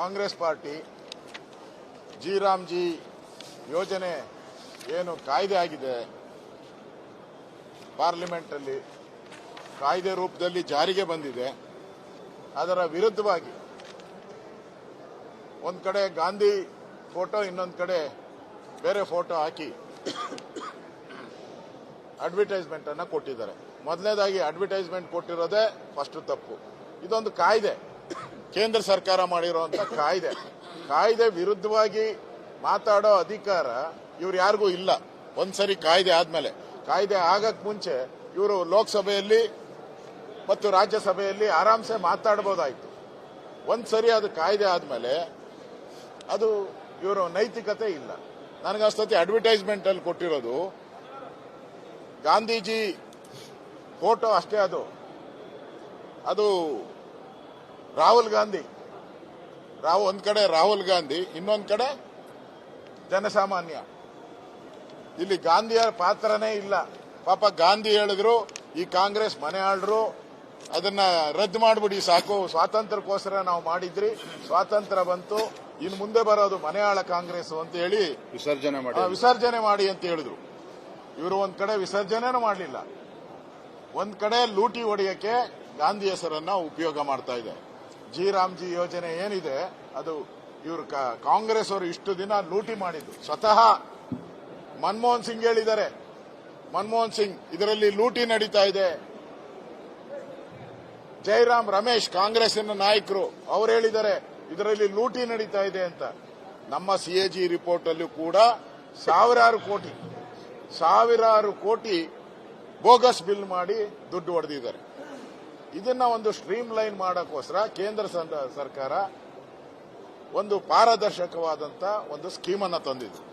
Congress party G Ramji ಯೋಜನೆ ಏನು ಕಾಯ್ದೆ ಆಗಿದೆ. ಪಾರ್ಲಿಮೆಂಟಲ್ಲಿ ಕಾಯ್ದೆ ರೂಪದಲ್ಲಿ ಜಾರಿಗೆ ಬಂದಿದೆ. ಅದರ ವಿರುದ್ಧವಾಗಿ ಒಂದು ಕಡೆ ಗಾಂಧಿ ಫೋಟೋ, ಇನ್ನೊಂದು ಕಡೆ ಬೇರೆ ಫೋಟೋ ಹಾಕಿ ಅಡ್ವರ್ಟೈಸ್ಮೆಂಟ್ ಅನ್ನ ಕೊಟ್ಟಿದ್ದಾರೆ. ಮೊದಲನೇದಾಗಿ ಅಡ್ವರ್ಟೈಸ್ಮೆಂಟ್ ಕೊಟ್ಟಿರೋದೇ ಫಸ್ಟ್ ತಪ್ಪು. ಇದೊಂದು ಕಾಯ್ದೆ. ಕೇಂದ್ರ ಸರ್ಕಾರ ಮಾಡಿರುವಂತ ಕಾಯ್ದೆ. ಕಾಯ್ದೆ ವಿರುದ್ಧವಾಗಿ ಮಾತಾಡೋ ಅಧಿಕಾರ ಇವ್ರು ಯಾರಿಗೂ ಇಲ್ಲ. ಒಂದ್ಸರಿ ಕಾಯ್ದೆ ಆದ್ಮೇಲೆ. ಕಾಯ್ದೆ ಆಗಕ್ ಮುಂಚೆ ಇವರು ಲೋಕಸಭೆಯಲ್ಲಿ ಮತ್ತು ರಾಜ್ಯಸಭೆಯಲ್ಲಿ ಆರಾಮ್ಸೆ ಮಾತಾಡಬಹುದಾಯ್ತು ಒಂದ್ಸರಿ ಅದು ಕಾಯ್ದೆ ಆದ್ಮೇಲೆ ಅದು ಇವರು ನೈತಿಕತೆ ಇಲ್ಲ. ನನಗನ್ಸ್ತತಿ ಅಡ್ವರ್ಟೈಸ್ಮೆಂಟ್ ಅಲ್ಲಿ ಕೊಟ್ಟಿರೋದು ಗಾಂಧೀಜಿ ಫೋಟೋ ಅಷ್ಟೇ ಅದು. ಅದು ರಾಹುಲ್ ಗಾಂಧಿ. ರಾಹು ಒಂದ್ ಕಡೆ ರಾಹುಲ್ ಗಾಂಧಿ ಇನ್ನೊಂದ್ ಕಡೆ ಜನಸಾಮಾನ್ಯ. ಇಲ್ಲಿ ಗಾಂಧಿಯ ಪಾತ್ರನೇ ಇಲ್ಲ. ಪಾಪ ಗಾಂಧಿ ಹೇಳಿದ್ರು ಈ ಕಾಂಗ್ರೆಸ್ ಮನೆ ಆಳ್ರು ಅದನ್ನ ರದ್ದು ಮಾಡ್ಬಿಡಿ ಸಾಕು. ಸ್ವಾತಂತ್ರ್ಯಕ್ಕೋಸ್ಕರ ನಾವು ಮಾಡಿದ್ರಿ ಸ್ವಾತಂತ್ರ್ಯ ಬಂತು ಇನ್ನು ಮುಂದೆ ಬರೋದು ಮನೆಯಾಳ ಕಾಂಗ್ರೆಸ್ ಅಂತ ಹೇಳಿ ವಿಸರ್ಜನೆ ಮಾಡಿ. ವಿಸರ್ಜನೆ ಮಾಡಿ ಅಂತ ಹೇಳಿದ್ರು. ಇವರು ಒಂದ್ ಕಡೆ ವಿಸರ್ಜನೆನೂ ಮಾಡಲಿಲ್ಲ. ಒಂದ್ ಕಡೆ ಲೂಟಿ ಹೊಡೆಯಕ್ಕೆ ಗಾಂಧಿ ಹೆಸರನ್ನ ಉಪಯೋಗ ಮಾಡ್ತಾ ಇದೆ ಜಿ ರಾಮ್ಜಿ ಯೋಜನೆ ಏನಿದೆ, ಅದು ಇವರು ಕಾಂಗ್ರೆಸ್ ಅವರು ಇಷ್ಟು ದಿನ ಲೂಟಿ ಮಾಡಿದ್ದು. ಸ್ವತಃ ಮನಮೋಹನ್ ಸಿಂಗ್ ಹೇಳಿದ್ದಾರೆ. ಮನಮೋಹನ್ ಸಿಂಗ್, ಇದರಲ್ಲಿ ಲೂಟಿ ನಡೀತಾ ಇದೆ. ಜೈರಾಮ್ ರಮೇಶ್ ಕಾಂಗ್ರೆಸ್ನ ನಾಯಕರು, ಅವ್ರು ಹೇಳಿದ್ದಾರೆ, ಇದರಲ್ಲಿ ಲೂಟಿ ನಡೀತಾ ಇದೆ ಅಂತ. ನಮ್ಮ ಸಿಎಜಿ ರಿಪೋರ್ಟ್ ಅಲ್ಲಿ ಕೂಡ ಸಾವಿರಾರು ಕೋಟಿ ಸಾವಿರಾರು ಕೋಟಿ ಬೋಗಸ್ ಬಿಲ್ ಮಾಡಿ ದುಡ್ಡು ಹೊಡೆದಿದ್ದಾರೆ ಇದನ್ನ ಒಂದು ಸ್ಟ್ರೀಮ್ ಲೈನ್ ಮಾಡೋಕ್ಕೋಸ್ಕರ ಕೇಂದ್ರ ಸರ್ಕಾರ ಒಂದು ಪಾರದರ್ಶಕವಾದಂತ ಒಂದು ಸ್ಕೀಮ್ ಅನ್ನ ತಂದಿದ್ರು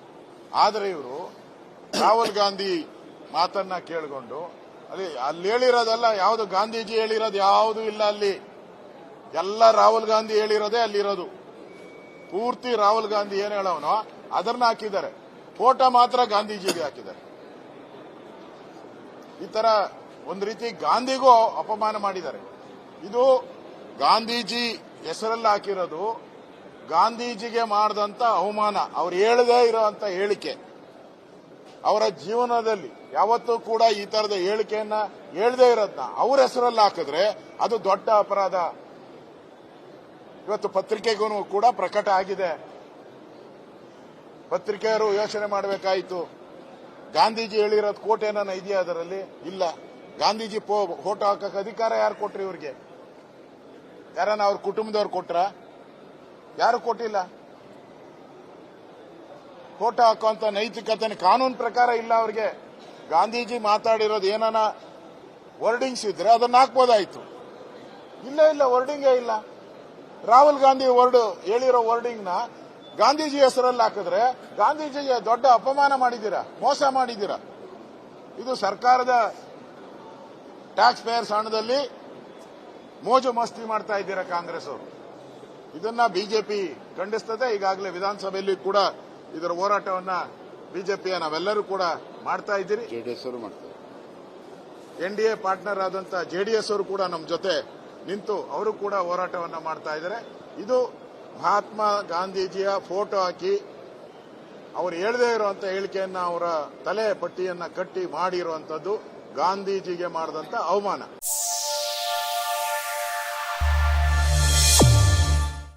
ಆದರೆ ಇವರು ರಾಹುಲ್ ಗಾಂಧಿ ಮಾತನ್ನ ಕೇಳಿಕೊಂಡು ಅಲ್ಲಿ ಅಲ್ಲಿ ಹೇಳಿರೋದಲ್ಲ, ಯಾವುದು ಗಾಂಧೀಜಿ ಹೇಳಿರೋದು ಯಾವುದು ಇಲ್ಲ ಅಲ್ಲಿ. ಎಲ್ಲ ರಾಹುಲ್ ಗಾಂಧಿ ಹೇಳಿರೋದೇ ಅಲ್ಲಿರೋದು. ಪೂರ್ತಿ ರಾಹುಲ್ ಗಾಂಧಿ ಏನ್ ಹೇಳೋನೋ ಅದನ್ನ ಹಾಕಿದ್ದಾರೆ. ಫೋಟೋ ಮಾತ್ರ ಗಾಂಧೀಜಿಗೆ ಹಾಕಿದ್ದಾರೆ. ಈ ತರ ಒಂದು ರೀತಿ ಗಾಂಧಿಗೂ ಅಪಮಾನ ಮಾಡಿದ್ದಾರೆ. ಇದು ಗಾಂಧೀಜಿ ಹೆಸರಲ್ಲಿ ಹಾಕಿರೋದು ಗಾಂಧೀಜಿಗೆ ಮಾಡಿದಂತ ಅವಮಾನ, ಅವ್ರು ಹೇಳದೇ ಇರೋಂತ ಹೇಳಿಕೆ. ಅವರ ಜೀವನದಲ್ಲಿ ಯಾವತ್ತೂ ಕೂಡ ಈ ತರದ ಹೇಳಿಕೆಯನ್ನ ಹೇಳದೇ ಇರೋದನ್ನ ಅವ್ರ ಹೆಸರಲ್ಲಿ ಹಾಕಿದ್ರೆ ಅದು ದೊಡ್ಡ ಅಪರಾಧ. ಇವತ್ತು ಪತ್ರಿಕೆಗೂ ಕೂಡ ಪ್ರಕಟ ಆಗಿದೆ. ಪತ್ರಿಕೆಯರು ಯೋಚನೆ ಮಾಡಬೇಕಾಯಿತು. ಗಾಂಧೀಜಿ ಹೇಳಿರೋದು ಏನಾನ ಇದೆಯಾ ಅದರಲ್ಲಿ? ಇಲ್ಲ. ಗಾಂಧೀಜಿ ಫೋಟೋ ಹಾಕಕ್ ಅಧಿಕಾರ ಯಾರು ಕೊಟ್ರಿ ಇವ್ರಿಗೆ? ಯಾರನ್ನ ಅವ್ರ ಕುಟುಂಬದವ್ರು ಕೊಟ್ರ? ಯಾರು ಕೊಟ್ಟಿಲ್ಲ? ಫೋಟೋ ಹಾಕುವಂತ ನೈತಿಕತೆ ಕಾನೂನು ಪ್ರಕಾರ ಇಲ್ಲ ಅವ್ರಿಗೆ. ಗಾಂಧೀಜಿ ಮಾತಾಡಿರೋದು ಏನಾನ ವರ್ಡಿಂಗ್ಸ್ ಇದ್ರೆ ಅದನ್ನ ಹಾಕ್ಬೋದಾಯ್ತು. ಇಲ್ಲ ಇಲ್ಲ, ವರ್ಡಿಂಗೇ ಇಲ್ಲ. ರಾಹುಲ್ ಗಾಂಧಿ ವರ್ಡ್ ಹೇಳಿರೋ ವರ್ಡಿಂಗ್ನ ಗಾಂಧೀಜಿ ಹೆಸರಲ್ಲಿ ಹಾಕಿದ್ರೆ ಗಾಂಧೀಜಿಗೆ ದೊಡ್ಡ ಅಪಮಾನ ಮಾಡಿದ್ದೀರಾ? ಮೋಸ ಮಾಡಿದ್ದೀರಾ? ಇದು ಸರ್ಕಾರದ ಟ್ಯಾಕ್ಸ್ ಪೇಯರ್ಸ್ ಹಣದಲ್ಲಿ ಮೋಜು ಮಸ್ತಿ ಮಾಡ್ತಾ ಇದ್ದೀರಾ ಕಾಂಗ್ರೆಸ್ ಅವರು. ಇದನ್ನ ಬಿಜೆಪಿ ಖಂಡಿಸ್ತದೆ. ಈಗಾಗಲೇ ವಿಧಾನಸಭೆಯಲ್ಲಿ ಕೂಡ ಇದರ ಹೋರಾಟವನ್ನ ಬಿಜೆಪಿಯ ನಾವೆಲ್ಲರೂ ಕೂಡ ಮಾಡ್ತಾ ಇದ್ದೀರಿ. ಜೆಡಿಎಸ್ ಅವರು ಮಾಡ್ತಾರೆ. ಎನ್ ಡಿ ಎ ಪಾರ್ಟ್ನರ್ ಆದಂತ ಜೆಡಿಎಸ್ ಅವರು ಕೂಡ ನಮ್ಮ ಜೊತೆ ನಿಂತು ಅವರು ಕೂಡ ಹೋರಾಟವನ್ನ ಮಾಡ್ತಾ ಇದ್ದಾರೆ. ಇದು ಮಹಾತ್ಮ ಗಾಂಧೀಜಿಯ ಫೋಟೋ ಹಾಕಿ ಅವರು ಹೇಳದೇ ಇರುವಂತಹ ಹೇಳಿಕೆಯನ್ನ ಅವರ ತಲೆ ಪಟ್ಟಿಯನ್ನ ಕಟ್ಟಿ ಮಾಡಿರುವಂತದ್ದು. ಗಾಂಧೀಜಿಗೆ ಮಾಡಿದಂತ ಅವಮಾನ.